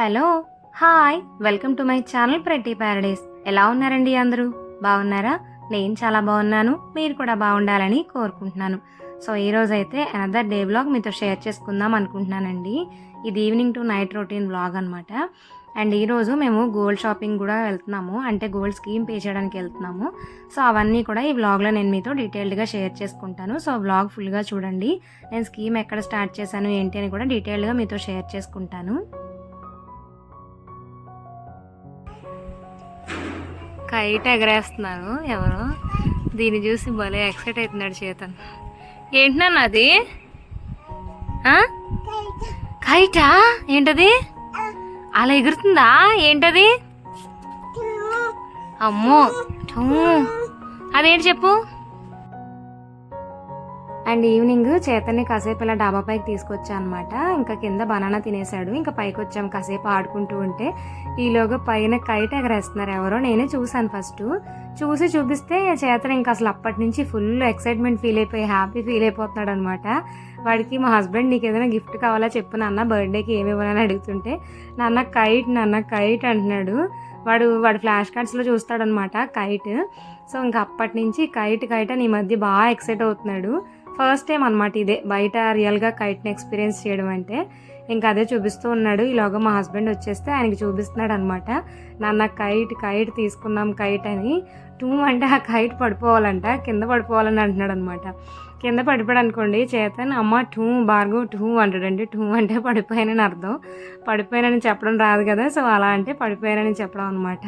Hello hi welcome to my channel Prathi paradise. ఎలా ఉన్నారండి అందరూ? బాగున్నారా? నేను చాలా బాగున్నాను. మీరు కూడా బాగుండాలని కోరుకుంటున్నాను. సో ఈ రోజు అయితే అనదర్ డే బ్లాగ్ మీతో షేర్ చేసుకుందాం అనుకుంటున్నానండి. ఇది evening to night routine vlog అనమాట అండ్ ఈరోజు మేము గోల్డ్ షాపింగ్ కూడా వెళ్తున్నాము. అంటే గోల్డ్ స్కీమ్ పే చేయడానికి వెళ్తున్నాము. సో అవన్నీ కూడా ఈ వ్లాగ్లో నేను మీతో డీటెయిల్డ్గా షేర్ చేసుకుంటాను. సో వ్లాగ్ ఫుల్గా చూడండి. నేను స్కీమ్ ఎక్కడ స్టార్ట్ చేశాను ఏంటి అని కూడా డీటెయిల్డ్గా మీతో షేర్ చేసుకుంటాను. కైట్ ఎగరేస్తున్నాను ఎవరు. దీన్ని చూసి భలే ఎక్సైట్ అవుతున్నాడు చేతన్. ఏంటన్నా అది? కైటా? ఏంటది? అలా ఎగురుతుందా? ఏంటది? అమ్మో అదేంటి చెప్పు? అండ్ ఈవినింగ్ చేతని కాసేపు ఇలా డాబా పైకి తీసుకొచ్చా అనమాట ఇంకా కింద బనానా తినేసాడు ఇంకా పైకి వచ్చాం కాసేపు ఆడుకుంటూ ఉంటే. ఈలోగా పైన కైట్ ఎగరేస్తున్నారు ఎవరో. నేనే చూశాను ఫస్ట్. చూసి చూపిస్తే చేతన ఇంకా అసలు అప్పటి నుంచి ఫుల్ ఎక్సైట్మెంట్ ఫీల్ అయిపోయి హ్యాపీ ఫీల్ అయిపోతున్నాడు అనమాట వాడికి మా హస్బెండ్ నీకు ఏదైనా గిఫ్ట్ కావాలా చెప్పు నాన్న. బర్త్డేకి ఏమి ఇవ్వాలని అడుగుతుంటే నాన్న కైట్ నాన్న కైట్ అంటున్నాడు. వాడు వాడు ఫ్లాష్ కార్డ్స్లో చూస్తాడనమాట కైట్. సో ఇంకా అప్పటి నుంచి కైట్ కైట్ అని ఈ మధ్య బాగా ఎక్సైట్ అవుతున్నాడు. ఫస్ట్ టైం అనమాట ఇదే. బయట రియల్గా కైట్ని ఎక్స్పీరియన్స్ చేయడం అంటే. ఇంకా అదే చూపిస్తూ ఉన్నాడు. ఈలోగా మా హస్బెండ్ వచ్చేస్తే ఆయనకి చూపిస్తున్నాడు అనమాట నాన్న కైట్ కైట్ తీసుకున్నాం కైట్ అని. టూ అంటే ఆ కైట్ పడిపోవాలంట. కింద పడిపోవాలని అంటున్నాడు అనమాట కింద పడిపోయాడు అనుకోండి చేతన్ అమ్మ టూ బార్గో టూ అంటాడండి టూ అంటే పడిపోయానని అర్థం. పడిపోయానని చెప్పడం రాదు కదా. సో అలా అంటే పడిపోయానని చెప్పడం అనమాట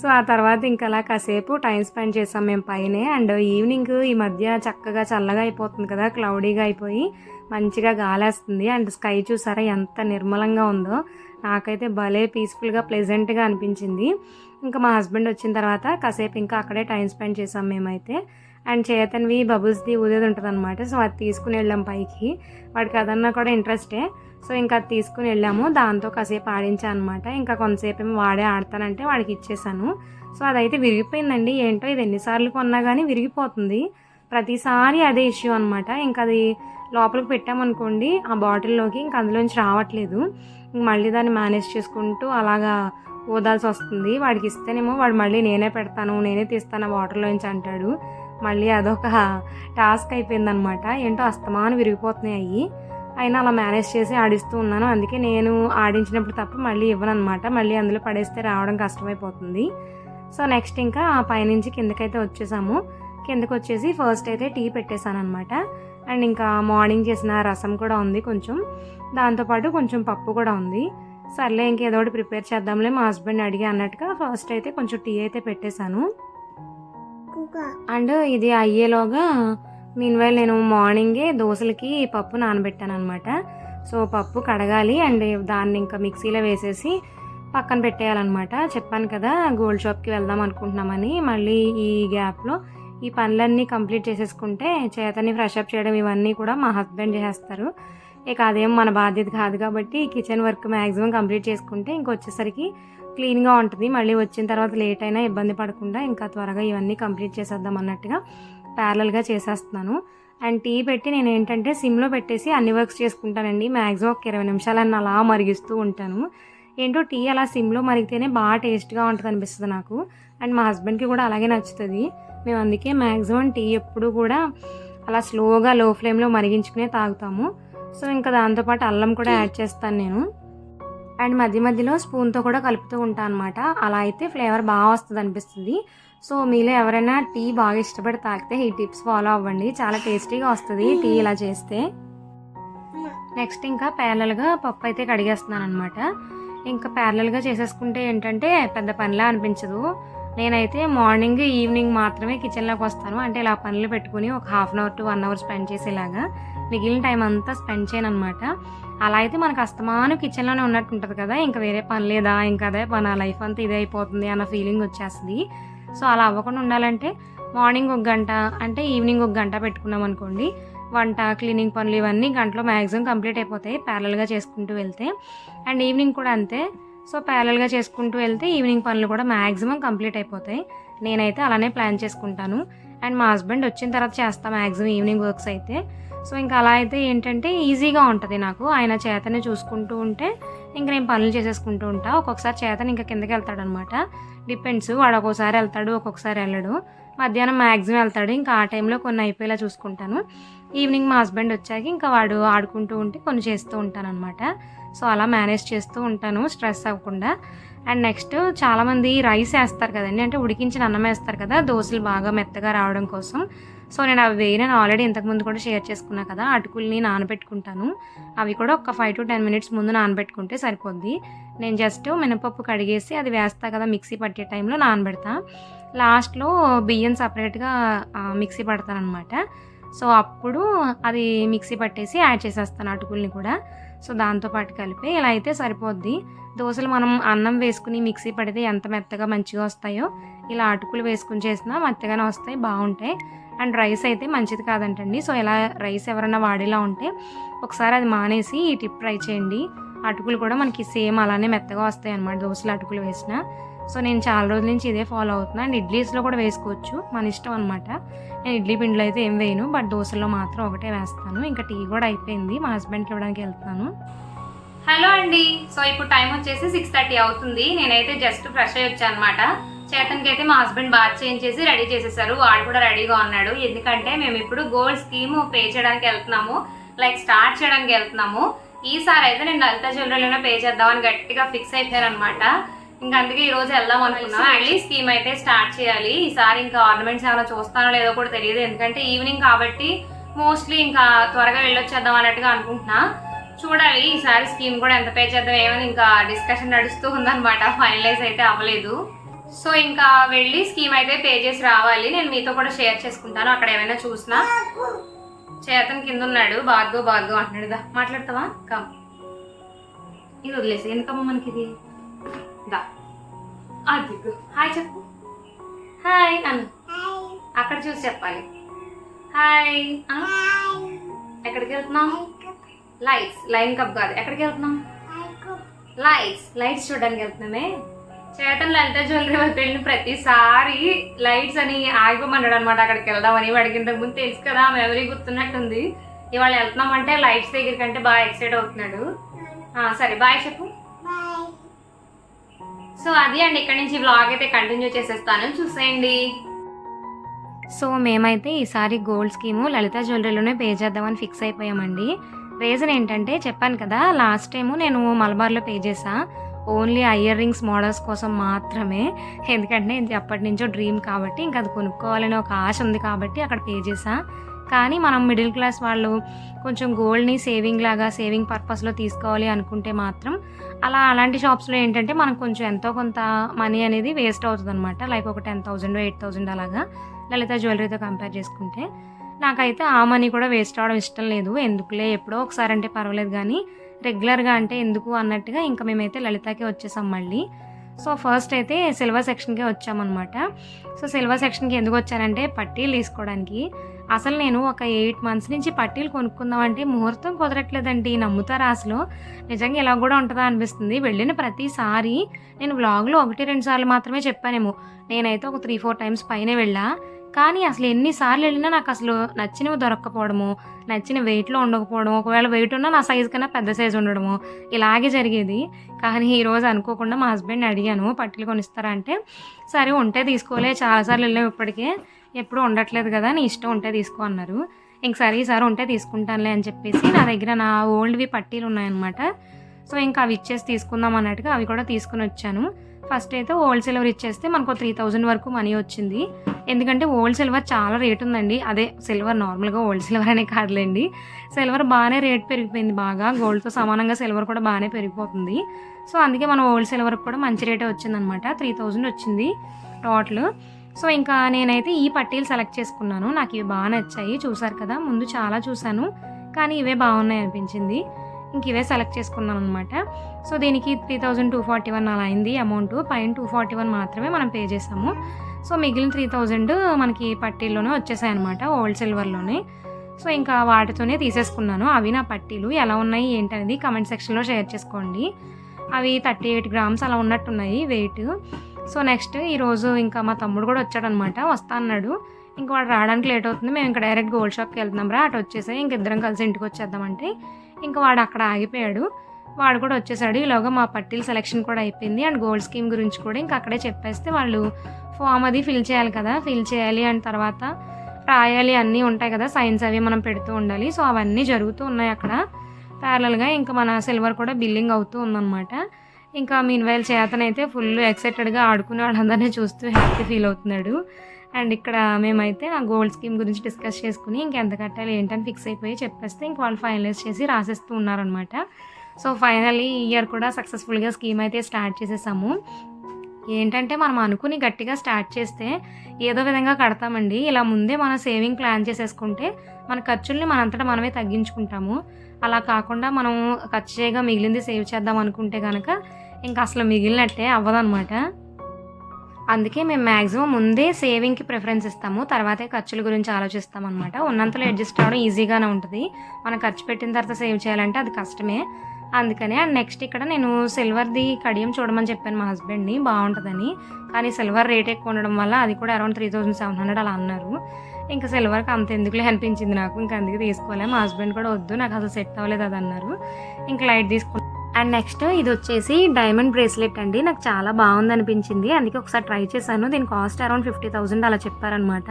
సో ఆ తర్వాత ఇంకా అలా కాసేపు టైం స్పెండ్ చేసాం మేము పైనే. అండ్ ఈవినింగ్ ఈ మధ్య చక్కగా చల్లగా అయిపోతుంది కదా క్లౌడీగా అయిపోయి మంచిగా గాలేస్తుంది. అండ్ స్కై చూసారా ఎంత నిర్మలంగా ఉందో. నాకైతే భలే పీస్ఫుల్గా ప్లెజెంట్గా అనిపించింది. ఇంకా మా హస్బెండ్ వచ్చిన తర్వాత కాసేపు ఇంకా అక్కడే టైం స్పెండ్ చేసాం మేమైతే. అండ్ చేతన్వి బబుల్స్ది ఊదేది ఉంటుంది అనమాట సో అది తీసుకుని వెళ్ళాం పైకి. వాడికి అదన్నా కూడా ఇంట్రెస్టే. సో ఇంకా అది తీసుకుని వెళ్ళాము. దాంతో కాసేపు ఆడించాను అనమాట ఇంకా కొంతసేపు ఏమో వాడే ఆడతానంటే వాడికి ఇచ్చేసాను. సో అదైతే విరిగిపోయిందండి. ఏంటో ఇది ఎన్నిసార్లు కొన్నా కానీ విరిగిపోతుంది. ప్రతిసారి అదే ఇష్యూ అనమాట ఇంకా అది లోపలికి పెట్టామనుకోండి ఆ బాటిల్లోకి ఇంకా అందులోంచి రావట్లేదు. మళ్ళీ దాన్ని మేనేజ్ చేసుకుంటూ అలాగా ఓదాల్సి వస్తుంది. వాడికి ఇస్తేనేమో వాడు మళ్ళీ నేనే పెడతాను నేనే తీస్తాను వాటర్లోంచి అంటాడు. మళ్ళీ అదొక టాస్క్ అయిపోయిందనమాట ఏంటో అస్తమానం విరిగిపోతున్నాయి అవి అయినా అలా మేనేజ్ చేసి ఆడిస్తూ ఉన్నాను. అందుకే నేను ఆడించినప్పుడు తప్ప మళ్ళీ ఇవ్వను అనమాట మళ్ళీ అందులో పడేస్తే రావడం కష్టమైపోతుంది. సో నెక్స్ట్ ఇంకా ఆ పైనుంచి కిందకైతే వచ్చేసాము. కిందకి వచ్చేసి ఫస్ట్ అయితే టీ పెట్టేశాను అనమాట అండ్ ఇంకా మార్నింగ్ చేసిన రసం కూడా ఉంది కొంచెం. దాంతోపాటు కొంచెం పప్పు కూడా ఉంది. సర్లే ఇంకేదో ఒకటి ప్రిపేర్ చేద్దాంలే మా హస్బెండ్ అడిగి అన్నట్టుగా ఫస్ట్ అయితే కొంచెం టీ అయితే పెట్టేశాను. అండ్ ఇది అయ్యేలోగా మీన్వైల్ నేను మార్నింగే దోశలకి పప్పు నానబెట్టాను అనమాట సో పప్పు కడగాలి అండ్ దాన్ని ఇంకా మిక్సీలో వేసేసి పక్కన పెట్టేయాలన్నమాట. చెప్పాను కదా గోల్డ్ షాప్కి వెళ్దాం అనుకుంటున్నామని. మళ్ళీ ఈ గ్యాప్లో ఈ పనులన్నీ కంప్లీట్ చేసేసుకుంటే చేతని ఫ్రెష్ అప్ చేయడం ఇవన్నీ కూడా మా హస్బెండ్ చేసేస్తారు. ఇక అదేం మన బాధ్యత కాదు కాబట్టి కిచెన్ వర్క్ మ్యాక్సిమం కంప్లీట్ చేసుకుంటే ఇంకొచ్చేసరికి క్లీన్గా ఉంటుంది. మళ్ళీ వచ్చిన తర్వాత లేట్ అయినా ఇబ్బంది పడకుండా ఇంకా త్వరగా ఇవన్నీ కంప్లీట్ చేసేద్దాం అన్నట్టుగా ప్యారలల్గా చేసేస్తున్నాను. అండ్ టీ పెట్టి నేను ఏంటంటే సిమ్లో పెట్టేసి అన్ని వర్క్స్ చేసుకుంటానండి. మ్యాక్సిమం ఒక ఇరవై నిమిషాలన్నీ అలా మరిగిస్తూ ఉంటాను. ఏంటో టీ అలా సిమ్లో మరిగితేనే బాగా టేస్ట్గా ఉంటుంది అనిపిస్తుంది నాకు. అండ్ మా హస్బెండ్కి కూడా అలాగే నచ్చుతుంది. మేము అందుకే మ్యాక్సిమం టీ ఎప్పుడు కూడా అలా స్లోగా లో ఫ్లేమ్లో మరిగించుకునే తాగుతాము. సో ఇంకా దాంతోపాటు అల్లం కూడా యాడ్ చేస్తాను నేను. అండ్ మధ్య మధ్యలో స్పూన్తో కూడా కలుపుతూ ఉంటాను అనమాట అలా అయితే ఫ్లేవర్ బాగా వస్తుంది అనిపిస్తుంది. సో మీలో ఎవరైనా టీ బాగా ఇష్టపడి తాగితే ఈ టిప్స్ ఫాలో అవ్వండి. చాలా టేస్టీగా వస్తుంది టీ ఇలా చేస్తే. నెక్స్ట్ ఇంకా ప్యారలల్గా పప్పు అయితే కడిగేస్తున్నాను అనమాట ఇంకా ప్యారలల్గా చేసేసుకుంటే ఏంటంటే పెద్ద పనిలా అనిపించదు. నేనైతే మార్నింగ్ ఈవినింగ్ మాత్రమే కిచెన్లోకి వస్తాను. అంటే ఇలా పనులు పెట్టుకుని ఒక half an hour to one hour spend చేసేలాగా మిగిలిన టైం అంతా స్పెండ్ చేయను అనమాట అలా అయితే మనకు అస్తమానం కిచెన్లోనే ఉన్నట్టు ఉంటుంది కదా ఇంకా వేరే పని లేదా ఇంకా అదే పని ఆ లైఫ్ అంతా ఇదే అయిపోతుంది అన్న ఫీలింగ్ వచ్చేస్తుంది. సో అలా అవ్వకుండా ఉండాలంటే మార్నింగ్ ఒక గంట అంటే ఈవినింగ్ ఒక గంట పెట్టుకున్నాం అనుకోండి వంట క్లీనింగ్ పనులు ఇవన్నీ గంటలో మ్యాక్సిమం కంప్లీట్ అయిపోతాయి ప్యారల్గా చేసుకుంటూ వెళ్తే. అండ్ ఈవినింగ్ కూడా అంతే సో ప్యారల్గా చేసుకుంటూ వెళ్తే ఈవినింగ్ పనులు కూడా మ్యాక్సిమం కంప్లీట్ అయిపోతాయి. నేనైతే అలానే ప్లాన్ చేసుకుంటాను. అండ్ మా హస్బెండ్ వచ్చిన తర్వాత చేస్తాను మ్యాక్సిమం ఈవినింగ్ వర్క్స్ అయితే. సో ఇంకా అలా అయితే ఏంటంటే ఈజీగా ఉంటుంది నాకు. ఆయన చేతనే చూసుకుంటూ ఉంటే ఇంకా నేను పనులు చేసేసుకుంటూ ఉంటా. ఒక్కొక్కసారి చేతను ఇంకా కిందకి వెళ్తాడనమాట. డిపెండ్స్ వాడు ఒక్కొక్కసారి వెళ్తాడు ఒక్కొక్కసారి వెళ్ళడు. మధ్యాహ్నం మ్యాక్సిమం వెళ్తాడు. ఇంకా ఆ టైంలో కొన్ని అయిపోయేలా చూసుకుంటాను. ఈవినింగ్ మా హస్బెండ్ వచ్చాక ఇంకా వాడు ఆడుకుంటూ ఉంటే కొన్ని చేస్తూ ఉంటాను అనమాట సో అలా మేనేజ్ చేస్తూ ఉంటాను స్ట్రెస్ అవ్వకుండా. అండ్ నెక్స్ట్ చాలామంది రైస్ వేస్తారు కదండి అంటే ఉడికించిన అన్నం వేస్తారు కదా దోశలు బాగా మెత్తగా రావడం కోసం. సో నేను అవి వేయనని ఆల్రెడీ ఇంతకుముందు కూడా షేర్ చేసుకున్నా కదా అటుకుల్ని నానబెట్టుకుంటాను. అవి కూడా ఒక ఫైవ్ టు టెన్ మినిట్స్ ముందు నానబెట్టుకుంటే సరిపోద్ది. నేను జస్ట్ మినపప్పు కడిగేసి అది వేస్తా కదా మిక్సీ పట్టే టైంలో నానబెడతా. లాస్ట్లో బియ్యం సపరేట్గా మిక్సీ పడతాను అనమాట సో అప్పుడు అది మిక్సీ పట్టేసి యాడ్ చేసేస్తాను అటుకుల్ని కూడా. సో దాంతోపాటు కలిపి ఇలా అయితే సరిపోద్ది. దోశలు మనం అన్నం వేసుకుని మిక్సీ పడితే ఎంత మెత్తగా మంచిగా వస్తాయో ఇలా అటుకులు వేసుకుని చేసినా మెత్తగానే వస్తాయి బాగుంటాయి. అండ్ రైస్ అయితే మంచిది కాదంటండి. సో ఇలా రైస్ ఎవరైనా వాడేలా ఉంటే ఒకసారి అది మానేసి ఈ టిప్ ట్రై చేయండి. అటుకులు కూడా మనకి సేమ్ అలానే మెత్తగా వస్తాయి అన్నమాట దోశలు అటుకులు వేసినా. సో నేను చాలా రోజుల నుంచి ఇదే ఫాలో అవుతున్నాను అండ్ ఇడ్లీస్లో కూడా వేసుకోవచ్చు. మన ఇష్టం అనమాట నేను ఇడ్లీ పిండిలో అయితే ఏం వేయను. బట్ దోశలో మాత్రం ఒకటే వేస్తాను. ఇంకా టీ కూడా అయిపోయింది. మా హస్బెండ్కి ఇవ్వడానికి వెళ్తాను హలో అండి. సో ఇప్పుడు టైం వచ్చేసి సిక్స్ థర్టీ అవుతుంది. నేనైతే జస్ట్ ఫ్రెష్ అయ్యి వచ్చాను అనమాట చేతన్కి అయితే మా హస్బెండ్ బాత్ చేయించేసి రెడీ చేసేసారు. వాడు కూడా రెడీగా ఉన్నాడు. ఎందుకంటే మేము ఇప్పుడు గోల్డ్ స్కీమ్ పే చేయడానికి వెళ్తున్నాము. లైక్ స్టార్ట్ చేయడానికి వెళ్తున్నాము. ఈసారి అయితే నేను లలిత జ్యువెలరీలోనే పే చేద్దామని గట్టిగా ఫిక్స్ అయిపోయాను అనమాట ఇంకా అందుకే ఈ రోజు వెళ్దాం అనుకున్నా. మళ్ళీ స్కీమ్ అయితే స్టార్ట్ చేయాలి. ఈసారి ఇంకా ఆర్నమెంట్స్ ఏమైనా చూస్తానో లేదో కూడా తెలియదు. ఎందుకంటే ఈవినింగ్ కాబట్టి మోస్ట్లీ ఇంకా త్వరగా వెళ్ళొచ్చేద్దాం అన్నట్టుగా అనుకుంటున్నా. చూడాలి ఈసారి స్కీమ్ కూడా ఎంత పే చేద్దాం ఏమని ఇంకా డిస్కషన్ నడుస్తూ ఉందన్నమాట. ఫైనలైజ్ అయితే అవ్వలేదు. సో ఇంకా వెళ్ళి స్కీమ్ అయితే పే చేసి రావాలి. నేను మీతో కూడా షేర్ చేసుకుంటాను. అక్కడ ఏమైనా చూసినా. చేతన్ కింద ఉన్నాడు బాగో బాగో అంటున్నాడు మాట్లాడతావా? కమ్ ఇది వదిలేసి ఎందుకమ్మా మనకి ఇది దా. అది హాయ్ చెప్పు. హాయ్ అను. అక్కడ చూసి చెప్పాలి. హాయ్ అను. ఎక్కడికి వెళ్తున్నాం లైట్స్. లైన్ కప్ కాదు. ఎక్కడికి వెళ్తున్నాం లైట్స్. లైట్స్ చూడడానికి వెళ్తున్నామే? చేతన్ లలిత జ్యువెలరీ వైపు వెళ్ళిన ప్రతిసారి లైట్స్ అని ఆగిపోమన్నాడు అనమాట అక్కడికి వెళ్దామని వాడికి ఇంతకు ముందు తెలుసు కదా మెమరీ గుర్తున్నట్టుంది. ఇవాళ వెళ్తున్నామంటే లైట్స్ దగ్గర కంటే బాగా ఎక్సైట్ అవుతున్నాడు. సరే బాయ్ చెప్పు. సో అది అండి ఇక్కడ నుంచి వ్లాగ్ అయితే కంటిన్యూ చేసేస్తాను. చూసేయండి. సో మేమైతే ఈసారి గోల్డ్ స్కీము లలిత జ్యువెలరీలోనే పే చేద్దామని ఫిక్స్ అయిపోయామండి. రీజన్ ఏంటంటే చెప్పాను కదా లాస్ట్ టైము నేను మలబార్లో పే చేసా ఓన్లీ ఇయర్ రింగ్స్ మోడల్స్ కోసం మాత్రమే. ఎందుకంటే ఇది అప్పటి నుంచో డ్రీమ్ కాబట్టి ఇంకా అది కొనుక్కోవాలని ఒక ఆశ ఉంది కాబట్టి అక్కడ పే చేసా కానీ మనం మిడిల్ క్లాస్ వాళ్ళు కొంచెం గోల్డ్ని సేవింగ్ లాగా సేవింగ్ పర్పస్లో తీసుకోవాలి అనుకుంటే మాత్రం అలా అలాంటి షాప్స్లో ఏంటంటే మనకు కొంచెం ఎంతో కొంత మనీ అనేది వేస్ట్ అవుతుంది అనమాట లైక్ ఒక టెన్ థౌజండ్ ఎయిట్ థౌజండ్ అలాగా లలిత జ్యువెలరీతో కంపేర్ చేసుకుంటే. నాకైతే ఆ మనీ కూడా వేస్ట్ అవడం ఇష్టం లేదు. ఎందుకులే? ఎప్పుడో ఒకసారి అంటే పర్వాలేదు కానీ రెగ్యులర్గా అంటే ఎందుకు అన్నట్టుగా ఇంకా మేమైతే లలితకే వచ్చేసాం మళ్ళీ. సో ఫస్ట్ అయితే సిల్వర్ సెక్షన్కే వచ్చామన్నమాట. సో సిల్వర్ సెక్షన్కి ఎందుకు వచ్చానంటే పట్టీలు తీసుకోవడానికి. అసలు నేను ఒక ఎయిట్ మంత్స్ నుంచి పట్టీలు కొనుక్కుందామంటే ముహూర్తం కుదరట్లేదండి. నమ్ముతారా అసలు? నిజంగా ఇలా కూడా ఉంటుందా అనిపిస్తుంది. వెళ్ళిన ప్రతిసారి నేను వ్లాగ్లో ఒకటి రెండు సార్లు మాత్రమే చెప్పానేమో. నేనైతే ఒక త్రీ ఫోర్ టైమ్స్ పైనే వెళ్ళా. కానీ అసలు ఎన్నిసార్లు వెళ్ళినా నాకు అసలు నచ్చినవి దొరక్కపోవడము నచ్చిన వెయిట్లో ఉండకపోవడం ఒకవేళ వెయిట్ ఉన్నా నా సైజు కన్నా పెద్ద సైజు ఉండడము ఇలాగే జరిగేది. కానీ ఈరోజు అనుకోకుండా మా హస్బెండ్ని అడిగాను పట్టీలు కొనిస్తారా? అంటే సరే ఉంటే తీసుకోలే చాలాసార్లు వెళ్ళాము ఇప్పటికే ఎప్పుడు ఉండట్లేదు కదా నీ ఇష్టం ఉంటే తీసుకో అన్నారు. ఇంక సరే ఈసారి ఉంటే తీసుకుంటానులే అని చెప్పేసి నా దగ్గర నా ఓల్డ్వి పట్టీలు ఉన్నాయన్నమాట. సో ఇంకా అవి ఇచ్చేసి తీసుకుందాం అన్నట్టుగా అవి కూడా తీసుకుని వచ్చాను. ఫస్ట్ అయితే ఓల్డ్ ఇచ్చేస్తే మనకు త్రీ థౌజండ్ వరకు మనీ వచ్చింది. ఎందుకంటే ఓల్డ్ సిల్వర్ చాలా రేట్ ఉందండి. అదే సిల్వర్ నార్మల్గా ఓల్డ్ సిల్వర్ అనే కాదులేండి. సిల్వర్ బాగానే రేట్ పెరిగిపోయింది బాగా. గోల్డ్తో సమానంగా సిల్వర్ కూడా బాగానే పెరిగిపోతుంది. సో అందుకే మనం ఓల్డ్ సిల్వర్కి కూడా మంచి రేటే వచ్చిందనమాట. త్రీ థౌజండ్ వచ్చింది టోటల్. సో ఇంకా నేనైతే ఈ పట్టీలు సెలెక్ట్ చేసుకున్నాను. నాకు ఇవి బాగా నచ్చాయి. చూసారు కదా ముందు చాలా చూశాను. కానీ ఇవే బాగున్నాయి అనిపించింది. ఇంక ఇవే సెలెక్ట్ చేసుకున్నాను అనమాట సో దీనికి three thousand two forty one అలా అయింది అమౌంట్ పైన టూ ఫార్టీ వన్ మాత్రమే మనం పే చేసాము. సో మిగిలిన త్రీ థౌజండ్ మనకి పట్టీల్లోనే వచ్చేసాయి అనమాట ఓల్డ్ సిల్వర్లోనే సో ఇంకా వాటితోనే తీసేసుకున్నాను. అవి నా పట్టీలు ఎలా ఉన్నాయి ఏంటనేది కమెంట్ సెక్షన్లో షేర్ చేసుకోండి. అవి థర్టీ ఎయిట్ గ్రామ్స్ అలా ఉన్నట్టున్నాయి వెయిట్ సో నెక్స్ట్ ఈరోజు ఇంకా మా తమ్ముడు కూడా వచ్చాడనమాట వస్తా అన్నాడు. ఇంకా వాడు రావడానికి లేట్ అవుతుంది. మేము ఇంకా డైరెక్ట్ గోల్డ్ షాప్కి వెళ్తున్నాం రా అటు వచ్చేసాయి ఇంక ఇద్దరం కలిసి ఇంటికి వచ్చేద్దామంటే. ఇంకా వాడు అక్కడ ఆగిపోయాడు. వాడు కూడా వచ్చేసాడు. ఈలోగా మా పట్టీల సెలెక్షన్ కూడా అయిపోయింది. అండ్ గోల్డ్ స్కీమ్ గురించి కూడా ఇంకా అక్కడే చెప్పేస్తే వాళ్ళు ఫామ్ అది ఫిల్ చేయాలి కదా. ఫిల్ చేయాలి అండ్ తర్వాత రాయాలి అన్నీ ఉంటాయి కదా. సైన్స్ అవి మనం పెడుతూ ఉండాలి. సో అవన్నీ జరుగుతూ ఉన్నాయి అక్కడ. ప్యారలల్గా ఇంకా మన సిల్వర్ కూడా బిల్లింగ్ అవుతూ ఉందన్నమాట. ఇంకా మీన్ వైల్ చేతనైతే ఫుల్ ఎక్సైటెడ్గా ఆడుకునే వాళ్ళందరినీ చూస్తూ హ్యాపీ ఫీల్ అవుతున్నాడు. అండ్ ఇక్కడ మేమైతే ఆ గోల్డ్ స్కీమ్ గురించి డిస్కస్ చేసుకుని ఇంకెంత కట్టాలి ఏంటని ఫిక్స్ అయిపోయి చెప్పేస్తే ఇంక వాళ్ళు ఫైనలైజ్ చేసి రాసేస్తూ ఉన్నారనమాట సో ఫైనల్లీ ఈ ఇయర్ కూడా సక్సెస్ఫుల్గా స్కీమ్ అయితే స్టార్ట్ చేసేసాము. ఏంటంటే మనం అనుకుని గట్టిగా స్టార్ట్ చేస్తే ఏదో విధంగా కడతామండి. ఇలా ముందే మనం సేవింగ్ ప్లాన్ చేసేసుకుంటే మన ఖర్చుల్ని మనంతటా మనమే తగ్గించుకుంటాము. అలా కాకుండా మనం ఖర్చు చేయగా మిగిలింది సేవ్ చేద్దాం అనుకుంటే కనుక ఇంకా అసలు మిగిలినట్టే అవ్వదన్నమాట. అందుకే మేము మ్యాక్సిమం ముందే సేవింగ్కి ప్రిఫరెన్స్ ఇస్తాము తర్వాతే ఖర్చుల గురించి ఆలోచిస్తాం అనమాట ఉన్నంతలో అడ్జస్ట్ అవ్వడం ఈజీగానే ఉంటుంది. మనం ఖర్చు పెట్టిన తర్వాత సేవ్ చేయాలంటే అది కష్టమే. అందుకనే అండ్ నెక్స్ట్ ఇక్కడ నేను సిల్వర్ది కడియం చూడమని చెప్పాను మా హస్బెండ్ని బాగుంటుందని. కానీ సిల్వర్ రేట్ ఎక్కువ ఉండడం వల్ల అది కూడా around three thousand seven hundred అలా అన్నారు. ఇంకా సిల్వర్కి అంత ఎందుకులే అనిపించింది నాకు. ఇంకా అందుకే తీసుకోలే. మా హస్బెండ్ కూడా వద్దు నాకు అసలు సెట్ అవ్వలేదు అది అన్నారు. ఇంకా లైట్ తీసుకున్నాను అండ్ నెక్స్ట్ ఇది వచ్చేసి డైమండ్ బ్రేస్లెట్ అండి. నాకు చాలా బాగుంది అనిపించింది అందుకే ఒకసారి ట్రై చేశాను. దీని కాస్ట్ అరౌండ్ ఫిఫ్టీ థౌసండ్ అలా చెప్పారనమాట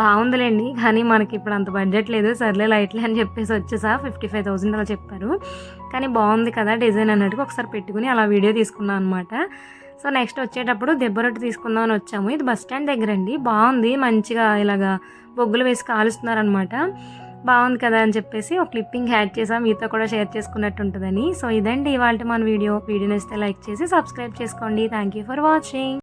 బాగుందిలేండి. కానీ మనకి ఇప్పుడు అంత బడ్జెట్ లేదు. సర్లే లైట్లే అని చెప్పేసి వచ్చేసా. ఫిఫ్టీ ఫైవ్ థౌసండ్ అలా చెప్పారు. కానీ బాగుంది కదా డిజైన్ అన్నట్టుగా ఒకసారి పెట్టుకుని అలా వీడియో తీసుకున్నాను అనమాట సో నెక్స్ట్ వచ్చేటప్పుడు దెబ్బ రొట్టె తీసుకుందాం అని వచ్చాము. ఇది బస్ స్టాండ్ దగ్గర అండి. బాగుంది. మంచిగా ఇలాగా బొగ్గులు వేసి కాలుస్తున్నారనమాట బాగుంది కదా అని చెప్పేసి ఒక క్లిప్పింగ్ యాడ్ చేసాం మీతో కూడా షేర్ చేసుకున్నట్టు ఉంటుందని సో ఇదండి ఇవాళ మన వీడియో. వీడియో నచ్చితే లైక్ చేసి సబ్స్క్రైబ్ చేసుకోండి. Thank you for watching.